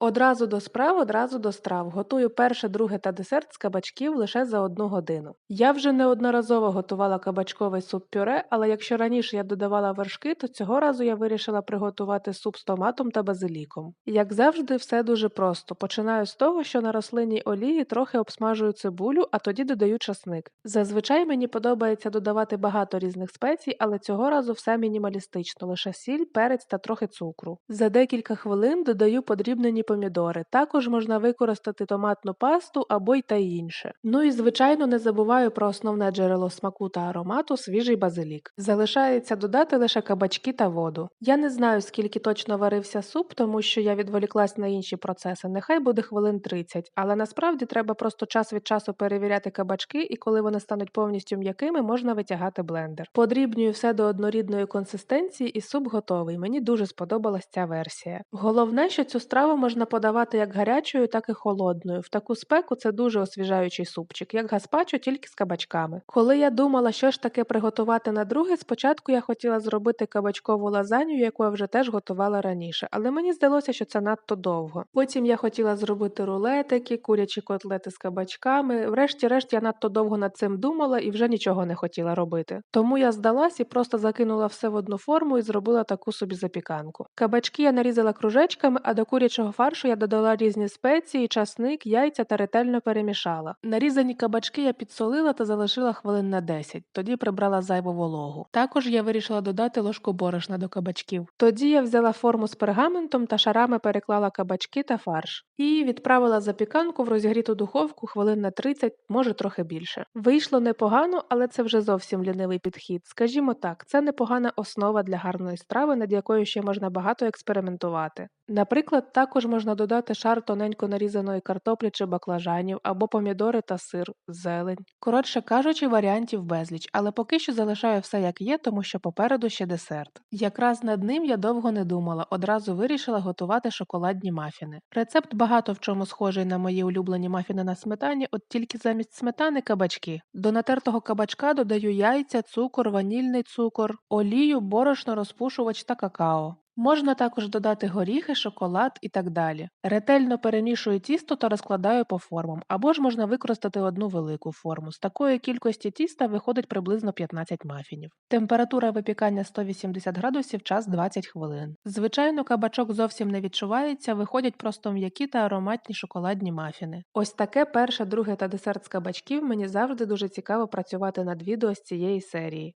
Одразу до справ, одразу до страв. Готую перше, друге та десерт з кабачків лише за одну годину. Я вже неодноразово готувала кабачковий суп-пюре, але якщо раніше я додавала вершки, то цього разу я вирішила приготувати суп з томатом та базиліком. Як завжди, все дуже просто. Починаю з того, що на рослинній олії трохи обсмажую цибулю, а тоді додаю часник. Зазвичай мені подобається додавати багато різних спецій, але цього разу все мінімалістично, лише сіль, перець та трохи цукру. За декілька хвилин додаю подрібнені помідори. Також можна використати томатну пасту або й та інше. Ну і звичайно не забуваю про основне джерело смаку та аромату свіжий базилік. Залишається додати лише кабачки та воду. Я не знаю, скільки точно варився суп, тому що я відволіклась на інші процеси. Нехай буде хвилин 30, але насправді треба просто час від часу перевіряти кабачки, і коли вони стануть повністю м'якими, можна витягати блендер. Подрібнюю все до однорідної консистенції, і суп готовий. Мені дуже сподобалась ця версія. Головне, що цю страву можна подавати як гарячою, так і холодною. В таку спеку це дуже освіжаючий супчик, як гаспачо, тільки з кабачками. Коли я думала, що ж таке приготувати на друге, спочатку я хотіла зробити кабачкову лазанью, яку я вже теж готувала раніше, але мені здалося, що це надто довго. Потім я хотіла зробити рулетики, курячі котлети з кабачками. Врешті-решт я надто довго над цим думала і вже нічого не хотіла робити. Тому я здалась і просто закинула все в одну форму і зробила таку собі запіканку. Кабачки я нарізала кружечками, а до курячого фаршу я додала різні спеції, часник, яйця та ретельно перемішала. Нарізані кабачки я підсолила та залишила хвилин на 10, тоді прибрала зайву вологу. Також я вирішила додати ложку борошна до кабачків. Тоді я взяла форму з пергаментом та шарами переклала кабачки та фарш і відправила запіканку в розігріту духовку хвилин на 30, може трохи більше. Вийшло непогано, але це вже зовсім лінивий підхід. Скажімо так, це непогана основа для гарної страви, над якою ще можна багато експериментувати. Наприклад, також можна додати шар тоненько нарізаної картоплі чи баклажанів або помідори та сир, зелень. Коротше кажучи, варіантів безліч, але поки що залишаю все як є, тому що попереду ще десерт. Якраз над ним я довго не думала, одразу вирішила готувати шоколадні мафіни. Рецепт багато в чому схожий на мої улюблені мафіни на сметані, от тільки замість сметани кабачки. До натертого кабачка додаю яйця, цукор, ванільний цукор, олію, борошно, розпушувач та какао. Можна також додати горіхи, шоколад і так далі. Ретельно перемішую тісто та розкладаю по формам, або ж можна використати одну велику форму. З такої кількості тіста виходить приблизно 15 мафінів. Температура випікання 180 градусів, час 20 хвилин. Звичайно, кабачок зовсім не відчувається, виходять просто м'які та ароматні шоколадні мафіни. Ось таке перше, друге та десерт з кабачків мені завжди дуже цікаво працювати над відео з цієї серії.